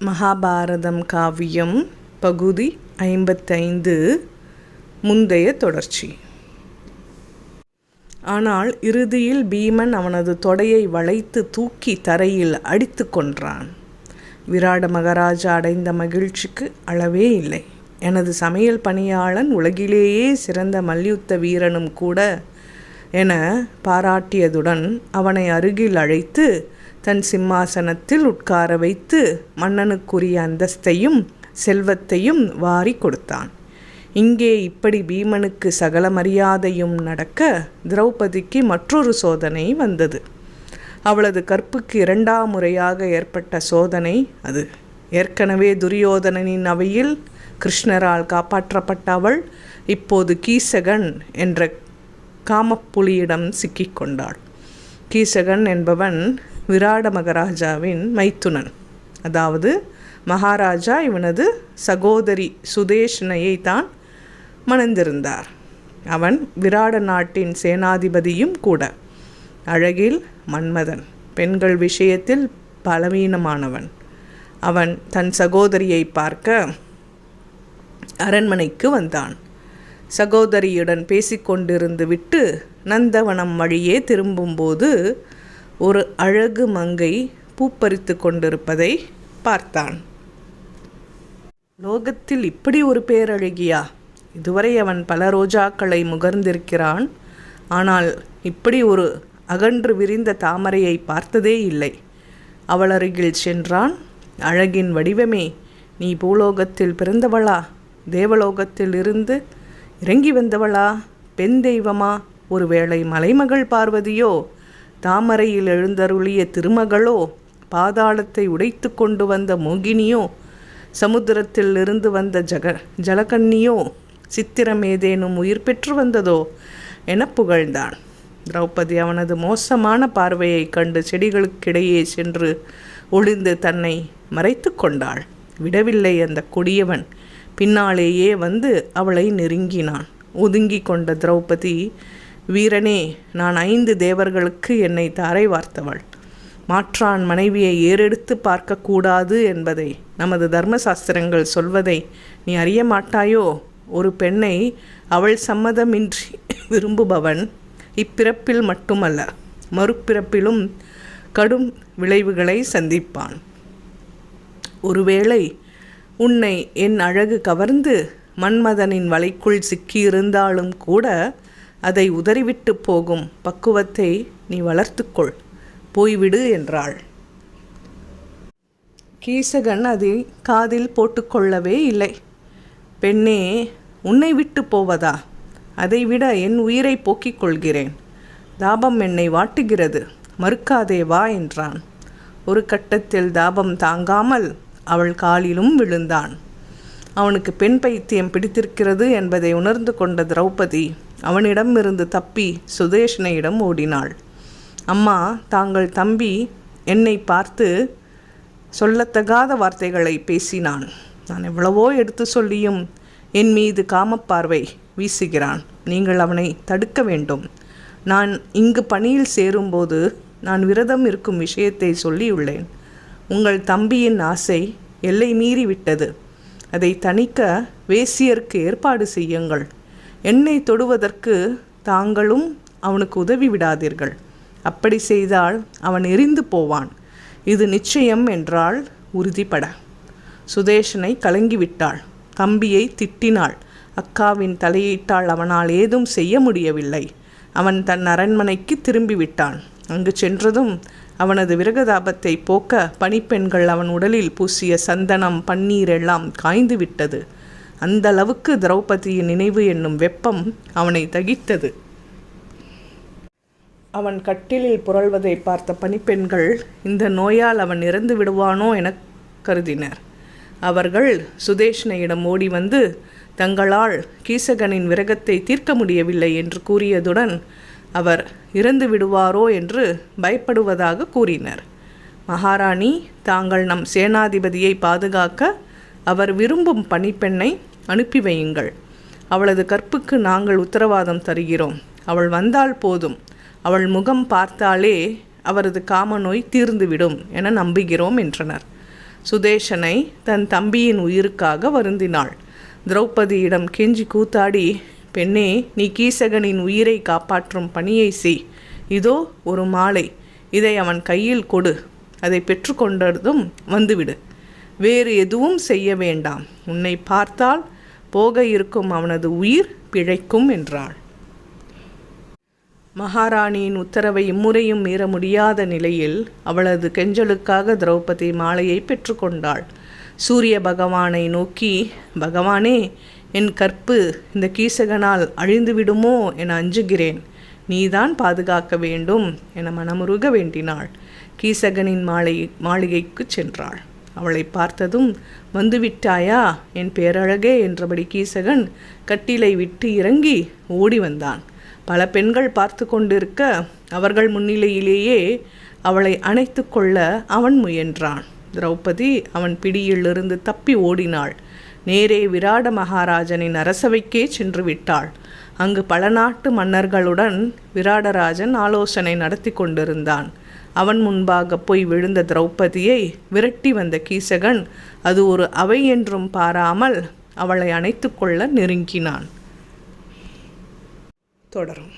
மகாபாரதம் காவியம் பகுதி ஐம்பத்தைந்து முந்தைய தொடர்ச்சி. ஆனால் இறுதியில் பீமன் அவனது தொடையை வளைத்து தூக்கி தரையில் அடித்து கொன்றான். விராட மகாராஜா அடைந்த மகிழ்ச்சிக்கு அளவே இல்லை. எனது சமையல் பணியாளன் உலகிலேயே சிறந்த மல்யுத்த வீரனும் கூட என பாராட்டியதுடன் அவனை அருகில் அழைத்து தன் சிம்மாசனத்தில் உட்கார வைத்து மன்னனுக்குரிய அந்தஸ்தையும் செல்வத்தையும் வாரி கொடுத்தான். இங்கே இப்படி பீமனுக்கு சகல மரியாதையும் நடக்க திரௌபதிக்கு மற்றொரு சோதனை வந்தது. அவளது கற்புக்கு இரண்டாம் முறையாக ஏற்பட்ட சோதனை அது. ஏற்கனவே துரியோதனனின் அவையில் கிருஷ்ணரால் காப்பாற்றப்பட்ட அவள் இப்போது கீசகன் என்ற காமப்புலியிடம் சிக்கிக்கொண்டாள். கீசகன் என்பவன் விராட மகாராஜாவின் மைத்துனன். அதாவது மகாராஜா இவனது சகோதரி சுதேஷனையை தான் மணந்திருந்தார். அவன் விராட நாட்டின் சேனாதிபதியும் கூட. அழகில் மன்மதன் பெண்கள் விஷயத்தில் பலவீனமானவன். அவன் தன் சகோதரியை பார்க்க அரண்மனைக்கு வந்தான். சகோதரியுடன் பேசிக்கொண்டிருந்து விட்டு நந்தவனம் வழியே திரும்பும்போது ஒரு அழகு மங்கை பூப்பறித்து கொண்டிருப்பதை பார்த்தான். லோகத்தில் இப்படி ஒரு பேரழகியா? இதுவரை அவன் பல ரோஜாக்களை முகர்ந்திருக்கிறான். ஆனால் இப்படி ஒரு அகன்று விரிந்த தாமரையை பார்த்ததே இல்லை. அவள் அருகில் சென்றான். அழகின் வடிவமே நீ பூலோகத்தில் பிறந்தவளா? தேவலோகத்தில் இருந்து இறங்கி வந்தவளா? பெண் தெய்வமா? ஒருவேளை மலைமகள் பார்வதியோ? தாமரையில் எழுந்தருளிய திருமகளோ பாதாளத்தை உடைத்து கொண்டு வந்த மோகினியோ சமுத்திரத்தில் இருந்து வந்த ஜக ஜலகன்னியோ சித்திரம் ஏதேனும் உயிர் பெற்று வந்ததோ என புகழ்ந்தான். திரௌபதி அவனது மோசமான பார்வையை கண்டு செடிகளுக்கிடையே சென்று ஒளிந்து தன்னை மறைத்து கொண்டாள். விடவில்லை அந்த கொடியவன். பின்னாலேயே வந்து அவளை நெருங்கினான். ஒதுங்கி கொண்ட திரௌபதி வீரனே நான் ஐந்து தேவர்களுக்கு என்னை தாரை வார்த்தவள். மாற்றான் மனைவியை ஏறெடுத்து பார்க்கக்கூடாது என்பதை நமது தர்மசாஸ்திரங்கள் சொல்வதை நீ அறிய மாட்டாயோ? ஒரு பெண்ணை அவள் சம்மதமின்றி விரும்புபவன் இப்பிறப்பில் மட்டுமல்ல மறுபிறப்பிலும் கடும் விளைவுகளை சந்திப்பான். ஒருவேளை உன்னை என் அழகு கவர்ந்து மன்மதனின் வலைக்குள் சிக்கியிருந்தாலும் கூட அதை உதறிவிட்டு போகும் பக்குவத்தை நீ வளர்த்துக்கொள். போய்விடு என்றாள். கீசகன் அதை காதில் போட்டுக்கொள்ளவே இல்லை. பெண்ணே உன்னை விட்டு போவதா? அதைவிட என் உயிரை போக்கிக் கொள்கிறேன். தாபம் என்னை வாட்டுகிறது. மறுக்காதே வா என்றான். ஒரு கட்டத்தில் தாபம் தாங்காமல் அவள் காலிலும் விழுந்தான். அவனுக்கு பெண் பைத்தியம் பிடித்திருக்கிறது என்பதை உணர்ந்து கொண்ட திரௌபதி அவனிடமிருந்து தப்பி சுதேஷனையிடம் ஓடினாள். அம்மா தாங்கள் தம்பி என்னை பார்த்து சொல்லத்தகாத வார்த்தைகளை பேசினான். நான் எவ்வளவோ எடுத்து சொல்லியும் என் மீது காமப்பார்வை வீசுகிறான். நீங்கள் அவனை தடுக்க வேண்டும். நான் இங்கு பணியில் சேரும்போது நான் விரதம் இருக்கும் விஷயத்தை சொல்லியுள்ளேன். உங்கள் தம்பியின் ஆசை எல்லை மீறி விட்டது அதை தணிக்க வேசியருக்கு ஏற்பாடு செய்யுங்கள். என்னை தொடுவதற்கு தாங்களும் அவனுக்கு உதவி விடாதீர்கள். அப்படி செய்தால் அவன் எரிந்து போவான். இது நிச்சயம் என்றால் உறுதிப்பட சுதேஷனை கலங்கிவிட்டாள். தம்பியை திட்டினாள். அக்காவின் தலையிட்டால் அவனால் ஏதும் செய்ய முடியவில்லை. அவன் தன் அரண்மனைக்கு திரும்பிவிட்டான். அங்கு சென்றதும் அவனது விரகதாபத்தை போக்க பணிப்பெண்கள் அவன் உடலில் பூசிய சந்தனம் பன்னீர் எல்லாம் காய்ந்து விட்டது. அந்த அளவுக்கு திரௌபதியின் நினைவு என்னும் வெப்பம் அவனை தகித்தது. அவன் கட்டிலில் புரள்வதை பார்த்த பணிப்பெண்கள் இந்த நோயால் அவன் இறந்து விடுவானோ என கருதினர். அவர்கள் சுதேஷ்னையிடம் ஓடி வந்து தங்களால் கீசகனின் விரகத்தை தீர்க்க முடியவில்லை என்று கூறியதுடன் அவர் இறந்து விடுவாரோ என்று பயப்படுவதாக கூறினர். மகாராணி தாங்கள் நம் சேனாதிபதியை பாதுகாக்க அவர் விரும்பும் பணிப்பெண்ணை அனுப்பி வையுங்கள். அவளது கற்புக்கு நாங்கள் உத்தரவாதம் தருகிறோம். அவள் வந்தால் போதும். அவள் முகம் பார்த்தாலே அவரது காமநோய் தீர்ந்துவிடும் என நம்புகிறோம் என்றனர். சுதேசனை தன் தம்பியின் உயிருக்காக வருந்தினாள். திரௌபதியிடம் கெஞ்சி கூத்தாடி பெண்ணே நீ கீசகனின் உயிரை காப்பாற்றும் பணியை செய். இதோ ஒரு மாலை. இதை அவன் கையில் கொடு. அதை பெற்றுக்கொண்டதும் வந்துவிடு. வேறு எதுவும் செய்ய வேண்டாம். உன்னை பார்த்தால் போக இருக்கும் அவனது உயிர் பிழைக்கும் என்றாள். மகாராணியின் உத்தரவை இம்முறையும் மீற முடியாத நிலையில் அவளது கெஞ்சலுக்காக திரௌபதி மாலையை பெற்றுக்கொண்டாள். சூரிய பகவானை நோக்கி பகவானே என் கற்பு இந்த கீசகனால் அழிந்துவிடுமோ என அஞ்சுகிறேன். நீதான் பாதுகாக்க வேண்டும் என மனமுருக வேண்டினாள். கீசகனின் மாலை மாளிகைக்கு சென்றாள். அவளை பார்த்ததும் வந்துவிட்டாயா? என் பேரழகே என்றபடி கீசகன் கட்டிலை விட்டு இறங்கி ஓடி வந்தான். பல பெண்கள் பார்த்து கொண்டிருக்க அவர்கள் முன்னிலையிலேயே அவளை அணைத்து கொள்ள அவன் முயன்றான். திரௌபதி அவன் பிடியிலிருந்து தப்பி ஓடினாள். நேரே விராட மகாராஜனின் அரசவைக்கே சென்று விட்டாள். அங்கு பல நாட்டு மன்னர்களுடன் விராடராஜன் ஆலோசனை நடத்தி கொண்டிருந்தான். அவன் முன்பாக போய் விழுந்த திரௌபதியை விரட்டி வந்த கீசகன் அது ஒரு அவை என்றும் பாராமல் அவளை அணைத்து கொள்ள நெருங்கினான். தொடரும்.